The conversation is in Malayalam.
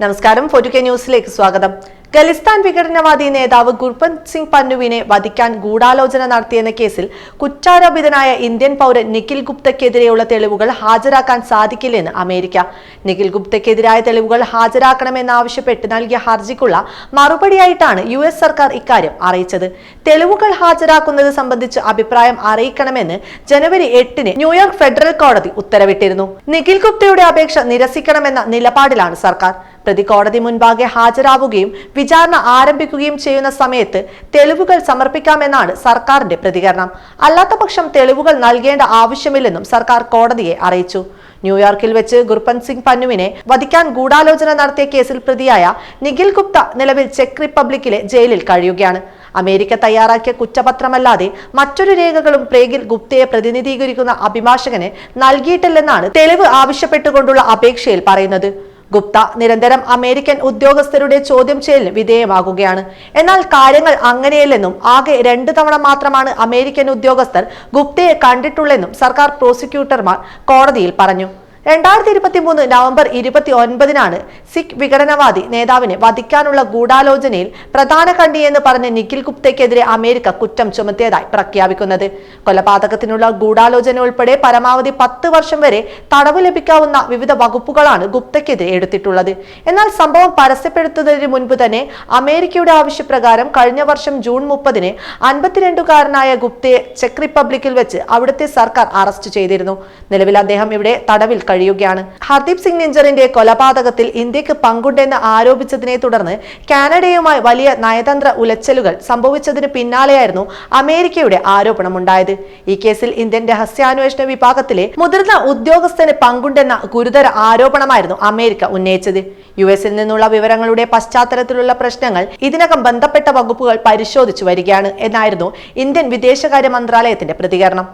നമസ്കാരം. ഫോർട്ടി ന്യൂസിലേക്ക് സ്വാഗതം. ഖലിസ്ഥാൻ വിഘടനവാദി നേതാവ് ഗുർപന്ത് സിംഗ് പന്നുവിനെ വധിക്കാൻ ഗൂഢാലോചന നടത്തിയെന്ന കേസിൽ കുറ്റാരോപിതനായ ഇന്ത്യൻ പൗരൻ നിഖിൽ ഗുപ്തയ്ക്കെതിരെയുള്ള തെളിവുകൾ ഹാജരാക്കാൻ സാധിക്കില്ലെന്ന് അമേരിക്ക. നിഖിൽ ഗുപ്തയ്ക്കെതിരായ തെളിവുകൾ ഹാജരാക്കണമെന്നാവശ്യപ്പെട്ട് നൽകിയ ഹർജിക്കുള്ള മറുപടിയായിട്ടാണ് യു എസ് സർക്കാർ ഇക്കാര്യം അറിയിച്ചത്. തെളിവുകൾ ഹാജരാക്കുന്നത് സംബന്ധിച്ച് അഭിപ്രായം അറിയിക്കണമെന്ന് ജനുവരി എട്ടിന് ന്യൂയോർക്ക് ഫെഡറൽ കോടതി ഉത്തരവിട്ടിരുന്നു. നിഖിൽ ഗുപ്തയുടെ അപേക്ഷ നിരസിക്കണമെന്ന നിലപാടിലാണ് സർക്കാർ. പ്രതി കോടതി മുൻപാകെ ഹാജരാവുകയും വിചാരണ ആരംഭിക്കുകയും ചെയ്യുന്ന സമയത്ത് തെളിവുകൾ സമർപ്പിക്കാമെന്നാണ് സർക്കാരിന്റെ പ്രതികരണം. അല്ലാത്തപക്ഷം തെളിവുകൾ നൽകേണ്ട ആവശ്യമില്ലെന്നും സർക്കാർ കോടതിയെ അറിയിച്ചു. ന്യൂയോർക്കിൽ വെച്ച് ഗുർപന്ത് സിംഗ് പന്നുവിനെ വധിക്കാൻ ഗൂഢാലോചന നടത്തിയ കേസിൽ പ്രതിയായ നിഖിൽ ഗുപ്ത നിലവിൽ ചെക്ക് റിപ്പബ്ലിക്കിലെ ജയിലിൽ കഴിയുകയാണ്. അമേരിക്ക തയ്യാറാക്കിയ കുറ്റപത്രമല്ലാതെ മറ്റൊരു രേഖകളും പ്രേഗിൽ ഗുപ്തയെ പ്രതിനിധീകരിക്കുന്ന അഭിഭാഷകന് നൽകിയിട്ടില്ലെന്നാണ് തെളിവ് ആവശ്യപ്പെട്ടുകൊണ്ടുള്ള അപേക്ഷയിൽ പറയുന്നത്. ഗുപ്ത നിരന്തരം അമേരിക്കൻ ഉദ്യോഗസ്ഥരുടെ ചോദ്യം ചെയ്യലിന് വിധേയമാകുകയാണ്. എന്നാൽ കാര്യങ്ങൾ അങ്ങനെയല്ലെന്നും ആകെ രണ്ട് തവണ മാത്രമാണ് അമേരിക്കൻ ഉദ്യോഗസ്ഥർ ഗുപ്തയെ കണ്ടിട്ടുള്ളെന്നും സർക്കാർ പ്രോസിക്യൂട്ടർമാർ കോടതിയിൽ പറഞ്ഞു. രണ്ടായിരത്തി ഇരുപത്തി മൂന്ന് നവംബർ ഇരുപത്തി ഒൻപതിനാണ് സിഖ് വിഘടനവാദി നേതാവിനെ വധിക്കാനുള്ള ഗൂഢാലോചനയിൽ പ്രധാന കണ്ണിയെന്ന് പറഞ്ഞ് നിഖിൽ ഗുപ്തയ്ക്കെതിരെ അമേരിക്ക കുറ്റം ചുമത്തിയതായി പ്രഖ്യാപിക്കുന്നത്. കൊലപാതകത്തിനുള്ള ഗൂഢാലോചന ഉൾപ്പെടെ പരമാവധി പത്ത് വർഷം വരെ തടവ് ലഭിക്കാവുന്ന വിവിധ വകുപ്പുകളാണ് ഗുപ്തയ്ക്കെതിരെ എടുത്തിട്ടുള്ളത്. എന്നാൽ സംഭവം പരസ്യപ്പെടുത്തുന്നതിന് മുൻപ് തന്നെ അമേരിക്കയുടെ ആവശ്യപ്രകാരം കഴിഞ്ഞ വർഷം ജൂൺ മുപ്പതിന് അൻപത്തിരണ്ടുകാരനായ ഗുപ്തയെ ചെക്ക് റിപ്പബ്ലിക്കിൽ വെച്ച് അവിടുത്തെ സർക്കാർ അറസ്റ്റ് ചെയ്തിരുന്നു. നിലവിൽ അദ്ദേഹം ഇവിടെ തടവിൽ കഴിയുകയാണ്. ഹർദീപ് സിംഗ് നിഞ്ചറിന്റെ കൊലപാതകത്തിൽ ഇന്ത്യയ്ക്ക് പങ്കുണ്ടെന്ന് ആരോപിച്ചതിനെ തുടർന്ന് കാനഡയുമായി വലിയ നയതന്ത്ര ഉലച്ചലുകൾ സംഭവിച്ചതിന് പിന്നാലെയായിരുന്നു അമേരിക്കയുടെ ആരോപണമുണ്ടായത്. ഈ കേസിൽ ഇന്ത്യൻ രഹസ്യാന്വേഷണ വിഭാഗത്തിലെ മുതിർന്ന ഉദ്യോഗസ്ഥന് പങ്കുണ്ടെന്ന ഗുരുതര ആരോപണമായിരുന്നു അമേരിക്ക ഉന്നയിച്ചത്. യു എസിൽ നിന്നുള്ള വിവരങ്ങളുടെ പശ്ചാത്തലത്തിലുള്ള പ്രശ്നങ്ങൾ ഇതിനകം ബന്ധപ്പെട്ട വകുപ്പുകൾ പരിശോധിച്ചു വരികയാണ് എന്നായിരുന്നു ഇന്ത്യൻ വിദേശകാര്യ മന്ത്രാലയത്തിന്റെ പ്രതികരണം.